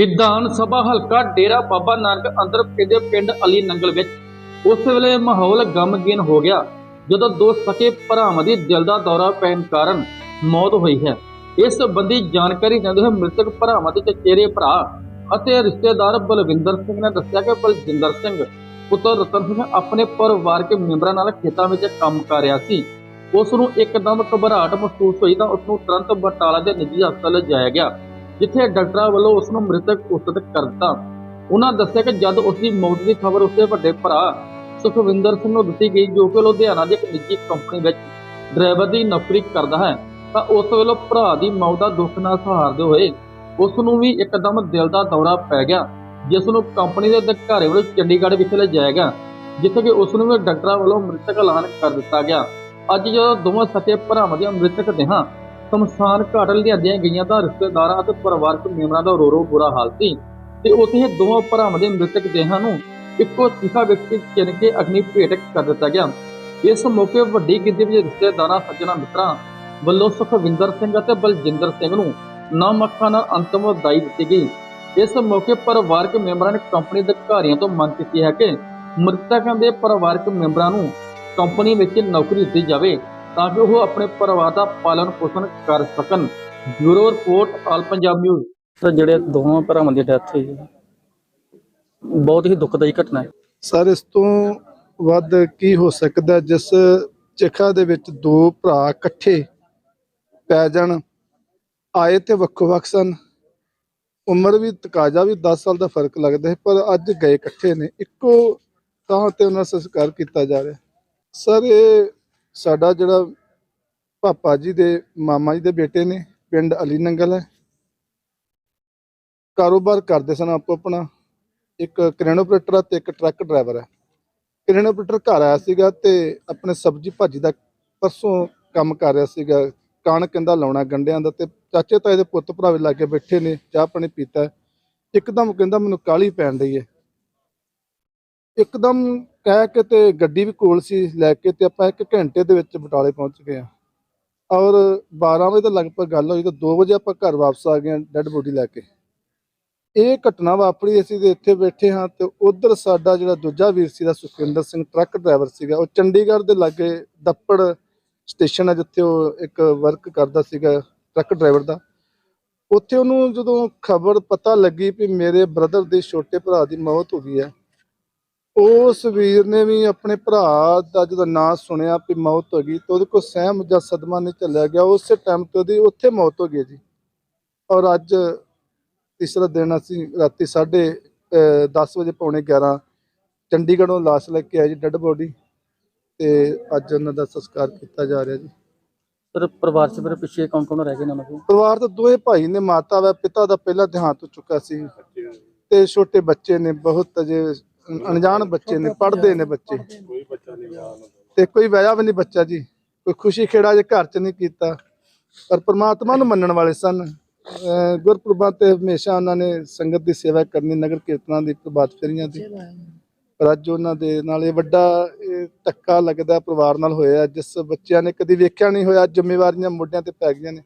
ਵਿਧਾਨ ਸਭਾ ਹਲਕਾ ਡੇਰਾ ਬਾਬਾ ਨਾਨਕ ਅੰਦਰ ਪੈਂਦੇ ਪਿੰਡ ਅਲੀ ਨੰਗਲ ਵਿੱਚ ਉਸ ਵੇਲੇ ਮਾਹੌਲ ਗਮਗੀਨ ਹੋ ਗਿਆ, ਜਦੋਂ ਦੋ ਸਕੇ ਭਰਾਵਾਂ ਦੀ ਦਿਲ ਦਾ ਦੌਰਾ ਪੈਣ ਕਾਰਨ ਮੌਤ ਹੋਈ ਹੈ। ਇਸ ਸੰਬੰਧੀ ਜਾਣਕਾਰੀ ਦਿੰਦੇ ਹੋਏ ਮ੍ਰਿਤਕ ਭਰਾਵਾਂ ਦੇ ਚਚੇਰੇ ਭਰਾ ਅਤੇ ਰਿਸ਼ਤੇਦਾਰ ਬਲਵਿੰਦਰ ਸਿੰਘ ਨੇ ਦੱਸਿਆ ਕਿ ਬਲਜਿੰਦਰ ਸਿੰਘ ਪੁੱਤਰ ਰਤਨ ਸਿੰਘ ਆਪਣੇ ਪਰਿਵਾਰਕ ਮੈਂਬਰਾਂ ਨਾਲ ਖੇਤਾਂ ਵਿੱਚ ਕੰਮ ਕਰ ਰਿਹਾ ਸੀ। ਉਸ ਨੂੰ ਇੱਕਦਮ ਘਬਰਾਹਟ ਮਹਿਸੂਸ ਹੋਈ ਤਾਂ ਉਸ ਨੂੰ ਤੁਰੰਤ ਬਟਾਲਾ ਦੇ ਨਿੱਜੀ ਹਸਪਤਾਲ ਲਿਜਾਇਆ ਗਿਆ। ਜਿੱਥੇ ਡਾਕਟਰਾਂ ਵੱਲੋਂ ਉਸ ਨੂੰ ਮ੍ਰਿਤਕ ਘੋਸ਼ਿਤ ਕਰ ਦਿੱਤਾ ਉਹਨਾਂ ਦੱਸਿਆ ਕਿ ਜਦ ਉਸ ਦੀ ਮੌਤ ਦੀ ਖਬਰ ਉਸਦੇ ਵੱਡੇ ਭਰਾ ਸੁਖਵਿੰਦਰ ਸਿੰਘ ਨੂੰ ਦਿੱਤੀ ਗਈ, ਜੋ ਕਿ ਲੁਧਿਆਣਾ ਦੀ ਇੱਕ ਨਿੱਜੀ ਕੰਪਨੀ ਵਿੱਚ ਡਰਾਈਵਰ ਦੀ ਨੌਕਰੀ ਕਰਦਾ ਹੈ, ਤਾਂ ਉਸ ਵੇਲੇ ਭਰਾ ਦੀ ਮੌਤ ਦਾ ਦੁੱਖ ਨਾਲ ਸਹਾਰਦੇ ਹੋਏ ਉਸ ਨੂੰ ਵੀ ਇੱਕਦਮ ਦਿਲ ਦਾ ਦੌਰਾ ਪੈ ਗਿਆ, ਜਿਸ ਨੂੰ ਕੰਪਨੀ ਦੇ ਅਧਿਕਾਰੀ ਵੱਲੋਂ ਚੰਡੀਗੜ੍ਹ ਵਿਖੇ ਲਿਜਾਇਆ ਗਿਆ, ਜਿੱਥੇ ਕਿ ਉਸ ਨੂੰ ਵੀ ਡਾਕਟਰਾਂ ਵੱਲੋਂ ਮ੍ਰਿਤਕ ਐਲਾਨ ਕਰ ਦਿੱਤਾ ਗਿਆ। ਅੱਜ ਜਦੋਂ ਦੋਵਾਂ ਸਕੇ ਭਰਾਵਾਂ ਦੀਆਂ ਮ੍ਰਿਤਕ ਦੇਹਾਂ ਸ਼ਮਸ਼ਾਨ ਘਾਟ ਲਿਆਂਦੀਆਂ ਗਈਆਂ ਤਾਂ ਰਿਸ਼ਤੇਦਾਰਾਂ ਅਤੇ ਪਰਿਵਾਰਕ ਮੈਂਬਰਾਂ ਦਾ ਰੋ ਰੋ ਬੁਰਾ ਹਾਲ ਸੀ ਤੇ ਉੱਥੇ ਹੀ ਦੋਵਾਂ ਭਰਾਵਾਂ ਦੇ ਮ੍ਰਿਤਕ ਦੇਹਾਂ ਨੂੰ ਇੱਕੋ ਚਿਖਾ ਵਿੱਚ ਚਿਣ ਕੇ ਅਗਨੀ ਭੇਟ ਕਰ ਦਿੱਤਾ ਗਿਆ। ਇਸ ਮੌਕੇ ਵੱਡੀ ਗਿਣਤੀ ਵਿੱਚ ਰਿਸ਼ਤੇਦਾਰਾਂ, ਸੱਜਣਾ, ਮਿੱਤਰਾਂ ਵੱਲੋਂ ਸੁਖਵਿੰਦਰ ਸਿੰਘ ਅਤੇ ਬਲਜਿੰਦਰ ਸਿੰਘ ਨੂੰ ਨਾਮ ਅੱਖਾਂ ਨਾਲ ਅੰਤਮ ਵਿਦਾਈ ਦਿੱਤੀ ਗਈ। ਇਸ ਮੌਕੇ ਪਰਿਵਾਰਕ ਮੈਂਬਰਾਂ ਨੇ ਕੰਪਨੀ ਦੇ ਅਧਿਕਾਰੀਆਂ ਤੋਂ ਮੰਗ ਕੀਤੀ ਹੈ ਕਿ ਮ੍ਰਿਤਕਾਂ ਦੇ ਪਰਿਵਾਰਕ ਮੈਂਬਰਾਂ ਨੂੰ ਕੰਪਨੀ ਵਿੱਚ ਨੌਕਰੀ ਦਿੱਤੀ ਜਾਵੇ। ਤਾਂ ਕਿ ਉਹ ਆਪਣੇ ਪਰਿਵਾਰ ਦਾ ਪਾਲਣ ਪੋਸ਼ਣ ਕਰ ਸਕਣ। Bureau report all Punjab news. Sir ਜਿਹੜੇ ਦੋਵਾਂ ਭਰਾਵਾਂ ਦੀ ਡੈਥ ਹੋਈ ਹੈ ਬਹੁਤ ਹੀ ਦੁਖਦਾਈ ਘਟਨਾ ਹੈ। ਸਰ ਇਸ ਤੋਂ ਵੱਧ ਕੀ ਹੋ ਸਕਦਾ ਜਿਸ ਚਿਖਾ ਦੇ ਵਿੱਚ ਦੋ ਭਰਾ ਇਕੱਠੇ ਪੈ ਜਾਣ ਆਏ ਤੇ ਵੱਖੋ ਵੱਖ ਸਨ। ਉਮਰ ਵੀ ਤਕਾਜ਼ਾ ਵੀ 10 ਸਾਲ ਦਾ ਫ਼ਰਕ ਲੱਗਦਾ ਹੈ ਪਰ ਅੱਜ ਗਏ ਇਕੱਠੇ ਨੇ। ਇੱਕੋ ਥਾਂ ਤੇ ਉਹਨਾਂ ਸੰਸਕਾਰ ਕੀਤਾ ਜਾ ਰਿਹਾ ਸਰ ਇਹ ਸਾਡਾ ਜਿਹੜਾ ਪਾਪਾ ਜੀ ਦੇ ਮਾਮਾ ਜੀ ਦੇ ਬੇਟੇ ਨੇ, ਪਿੰਡ ਅਲੀ ਨੰਗਲ ਹੈ। ਕਾਰੋਬਾਰ ਕਰਦੇ ਸਨ ਆਪੋ ਆਪਣਾ। ਇੱਕ ਕ੍ਰੇਨ ਆਪਰੇਟਰ ਤੇ ਇੱਕ ਟਰੱਕ ਡਰਾਈਵਰ ਹੈ ਕ੍ਰੇਨ ਆਪਰੇਟਰ ਘਰ ਆਇਆ ਸੀਗਾ ਤੇ ਆਪਣੇ ਸਬਜ਼ੀ ਭਾਜੀ ਦਾ ਪਰਸੋਂ ਕੰਮ ਕਰ ਰਿਹਾ ਸੀਗਾ। ਕਣਕ ਕਹਿੰਦਾ ਲਾਉਣਾ ਗੰਡਿਆਂ ਦਾ ਤੇ ਚਾਚੇ ਤਾਏ ਦੇ ਪੁੱਤ ਭਰਾਵੇ ਲਾਗੇ ਬੈਠੇ ਨੇ, ਚਾਹ ਪਾਣੀ ਪੀਤਾ। ਇੱਕਦਮ ਕਹਿੰਦਾ, ਮੈਨੂੰ ਕਾਲੀ ਪੈਣ ਰਹੀ ਹੈ ਇੱਕਦਮ ਕਹਿ ਕੇ ਤੇ ਗੱਡੀ ਵੀ ਕੋਲ ਸੀ ਲੈ ਕੇ ਤੇ ਆਪਾਂ ਇੱਕ ਘੰਟੇ ਦੇ ਵਿੱਚ ਬਟਾਲੇ ਪਹੁੰਚ ਗਏ ਆ ਔਰ 12 ਵਜੇ ਦੇ ਲਗਭਗ ਗੱਲ ਹੋਈ ਤਾਂ 2 ਵਜੇ ਆਪਾਂ ਘਰ ਵਾਪਸ ਆ ਗਏ ਡੈੱਡ ਬੋਡੀ ਲੈ ਕੇ। ਇਹ ਘਟਨਾ ਵਾਪਰੀ ਅਸੀਂ ਤੇ ਇੱਥੇ ਬੈਠੇ ਹਾਂ ਤੇ ਉਧਰ ਸਾਡਾ ਜਿਹੜਾ ਦੂਜਾ ਵੀਰ ਸੀ ਦਾ ਸੁਖਵਿੰਦਰ ਸਿੰਘ, ਟਰੱਕ ਡਰਾਈਵਰ ਸੀਗਾ, ਉਹ ਚੰਡੀਗੜ੍ਹ ਦੇ ਲਾਗੇ ਦੱਪੜ ਸਟੇਸ਼ਨ ਹੈ ਜਿੱਥੇ ਉਹ ਇੱਕ ਵਰਕ ਕਰਦਾ ਸੀਗਾ ਟਰੱਕ ਡਰਾਈਵਰ ਦਾ। ਉੱਥੇ ਉਹਨੂੰ ਜਦੋਂ ਖਬਰ ਪਤਾ ਲੱਗੀ ਵੀ ਮੇਰੇ ਬ੍ਰਦਰ ਦੇ ਛੋਟੇ ਭਰਾ ਦੀ ਮੌਤ ਹੋ ਗਈ ਹੈ ਉਸ ਵੀਰ ਨੇ ਵੀ ਆਪਣੇ ਭਰਾ ਦਾ ਜਦੋਂ ਨਾਂ ਸੁਣਿਆ ਵੀ ਮੌਤ ਹੋ ਗਈ ਤਾਂ ਉਹਦੇ ਕੋਲ ਸਹਿਮ ਜਾਂ ਸਦਮਾ ਨਹੀਂ ਚੱਲਿਆ ਗਿਆ ਉਸੇ ਟਾਈਮ ਤੇ ਉਹਦੀ ਉੱਥੇ ਮੌਤ ਹੋ ਗਈ ਜੀ। ਔਰ ਅੱਜ ਤੀਸਰਾ ਦਿਨ ਅਸੀਂ ਰਾਤੀ 10:30 ਵਜੇ ਪੌਣੇ 11 ਚੰਡੀਗੜ੍ਹੋਂ ਲਾਸ਼ ਲੈ ਕੇ ਆਏ ਜੀ ਡੈੱਡ ਬੋਡੀ ਤੇ ਅੱਜ ਉਹਨਾਂ ਦਾ ਸੰਸਕਾਰ ਕੀਤਾ ਜਾ ਰਿਹਾ ਜੀ। ਸਰ ਪਰਿਵਾਰ ਚ ਮੇਰੇ ਪਿੱਛੇ ਕੌਣ ਕੌਣ ਰਹਿ ਗਏ ਨੂੰ ਪਰਿਵਾਰ ਦੇ ਦੋਵੇਂ ਭਾਈ ਨੇ ਮਾਤਾ ਵਾ ਪਿਤਾ ਦਾ ਪਹਿਲਾ ਦੇਹਾਂਤ ਹੋ ਚੁੱਕਾ ਸੀ। ਤੇ ਛੋਟੇ ਬੱਚੇ ਨੇ ਬਹੁਤ ਅਜੇ ਅਣਜਾਣ ਬੱਚੇ ਨੇ ਪੜ੍ਹਦੇ ਨੇ ਬੱਚੇ। ਕੋਈ ਬੱਚਾ ਨਹੀਂ ਤੇ ਕੋਈ ਵਿਆਹ ਵੀ ਨਹੀਂ ਬੱਚਾ ਜੀ। ਕੋਈ ਖੁਸ਼ੀ ਖੇੜਾ ਜੇ ਘਰ ਚ ਨਹੀਂ ਕੀਤਾ। ਪਰ ਪ੍ਰਮਾਤਮਾ ਨੂੰ ਮੰਨਣ ਵਾਲੇ ਸਨ। ਅਹ ਗੁਰਪੁਰਬਾਂ ਤੇ ਹਮੇਸ਼ਾ ਉਹਨਾਂ ਨੇ ਸੰਗਤ ਦੀ ਸੇਵਾ ਕਰਨੀ ਨਗਰ ਕੀਰਤਨਾਂ ਦੀ ਪ੍ਰਭਾਤ ਫੇਰੀਆਂ ਦੀ ਪਰ ਅੱਜ ਉਹਨਾਂ ਦੇ ਨਾਲ ਇਹ ਵੱਡਾ ਧੱਕਾ ਲੱਗਦਾ ਪਰਿਵਾਰ ਨਾਲ ਹੋਇਆ। ਜਿਸ ਬੱਚਿਆਂ ਨੇ ਕਦੀ ਵੇਖਿਆ ਨਹੀਂ ਹੋਇਆ ਜ਼ਿੰਮੇਵਾਰੀਆਂ ਮੋਢਿਆਂ ਤੇ ਪੈ ਗਈਆਂ ਨੇ।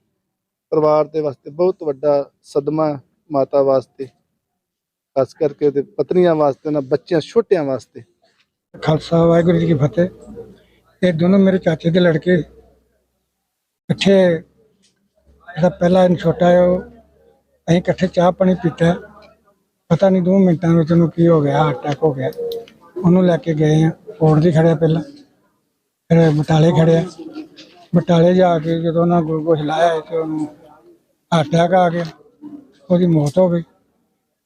ਪਰਿਵਾਰ ਦੇ ਵਾਸਤੇ ਬਹੁਤ ਵੱਡਾ ਸਦਮਾ ਮਾਤਾ ਵਾਸਤੇ। ਖਾਸ ਕਰਕੇ ਤੇ ਪਤਨੀਆਂ ਵਾਸਤੇ ਨਾ, ਬੱਚਿਆਂ, ਛੋਟਿਆਂ ਵਾਸਤੇ। ਖਾਲਸਾ ਵਾਹਿਗੁਰੂ ਜੀ ਕੀ ਫਤਿਹ। ਇਹ ਦੋਨੋਂ ਮੇਰੇ ਚਾਚੇ ਦੇ ਲੜਕੇ। ਇਕੱਠੇ ਜਿਹੜਾ ਪਹਿਲਾ ਛੋਟਾ ਹੈ, ਉਹ ਅਸੀਂ ਇਕੱਠੇ ਚਾਹ ਪਾਣੀ ਪੀਤਾ। ਪਤਾ ਨਹੀਂ ਦੋ ਮਿੰਟਾਂ ਵਿੱਚ ਉਹਨੂੰ ਕੀ ਹੋ ਗਿਆ ਅਟੈਕ ਹੋ ਗਿਆ। ਉਹਨੂੰ ਲੈ ਕੇ ਗਏ ਆ ਕੋਰਟ ਦੀ ਖੜਿਆ ਪਹਿਲਾਂ। ਫਿਰ ਬਟਾਲੇ ਖੜਿਆ। ਬਟਾਲੇ ਜਾ ਕੇ ਜਦੋਂ ਉਹਨਾਂ ਗਲੂਕੋਸ਼ ਲਾਇਆ ਤੇ ਉਹਨੂੰ ਅਟੈਕ ਆ ਗਿਆ। ਉਹਦੀ ਮੌਤ ਹੋ ਗਈ।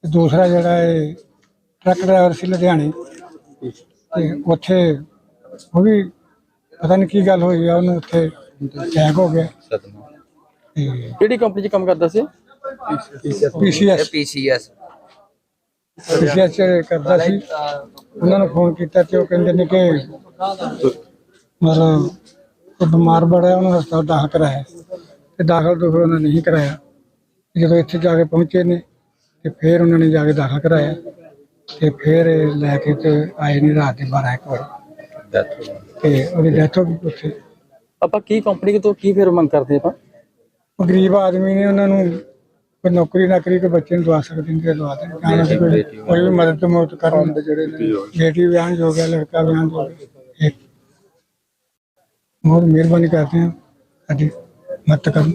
ਤੇ ਦੂਸਰਾ ਜਿਹੜਾ ਹੈ ਟਰੱਕ ਡਰਾਈਵਰ ਸੀ ਲੁਧਿਆਣੇ। ਤੇ ਉੱਥੇ ਉਹ ਵੀ ਪਤਾ ਨਹੀਂ ਕੀ ਗੱਲ ਹੋਈ ਆ ਉਹਨੂੰ ਉੱਥੇ ਅਟੈਕ ਹੋ ਗਿਆ। ਤੇ ਕਿਹੜੀ ਕੰਪਨੀ 'ਚ ਕੰਮ ਕਰਦਾ ਸੀ? ਪੀਸੀਐਸ ਪੀਸੀਐਸ ਪੀਸੀਐਸ ਕਰਦਾ ਸੀ। ਉਹਨਾਂ ਨੂੰ ਫੋਨ ਕੀਤਾ ਤੇ ਉਹ ਕਹਿੰਦੇ ਨੇ ਕਿ ਮਤਲਬ ਉਹ ਬਿਮਾਰ ਬੜਾ ਹੈ, ਉਹਨੂੰ ਹਸਪਤਾਲ ਦਾਖਲ ਕਰਾਇਆ। ਤੇ ਦਾਖਲ ਤੋਂ ਫਿਰ ਉਹਨਾਂ ਨੇ ਨਹੀਂ ਕਰਾਇਆ। ਜਦੋਂ ਇੱਥੇ ਜਾ ਕੇ ਪਹੁੰਚੇ ਨੇ ਤੇ ਫਿਰ ਉਹਨਾਂ ਨੇ ਜਾ ਕੇ ਦਾਖਲ ਕਰਾਇਆ ਤੇ ਫਿਰ ਇਹ ਲੈ ਕੇ ਤੇ ਆਏ ਨਹੀਂ ਰਾਤ ਦੇ 12 ਇੱਕ ਵਜੇ। ਤੇ ਉਹਦੀ ਡੈਥ ਹੋ ਗਈ ਉੱਥੇ। ਆਪਾਂ ਕੀ ਕੰਪਨੀ ਤੋਂ ਕੀ ਫਿਰ ਮੰਗ ਕਰਦੇ ਆਪਾਂ? ਉਹ ਗਰੀਬ ਆਦਮੀ ਨੇ ਉਹਨਾਂ ਨੂੰ ਕੋਈ ਨੌਕਰੀ ਨਾਕਰੀ ਕੋਈ ਬੱਚੇ ਨੂੰ ਦਵਾ ਸਕਦੇ ਨੇ ਦਵਾ ਦੇਣ। ਜਾਂ ਅਸੀਂ ਕੋਈ ਕੋਈ ਵੀ ਮਦਦ ਮੁਦਦ ਕਰਨ। ਫੰਡ ਜਿਹੜੇ ਨੇ। ਬੇਟੀ ਵਿਆਹ ਹੋ ਗਿਆ ਲੜਕਾ ਵਿਆਹ ਹੋ ਗਿਆ ਬਹੁਤ ਮਿਹਰਬਾਨੀ ਕਰਦੇ ਹਾਂ। ਸਾਡੀ ਮਦਦ ਕਰਨ।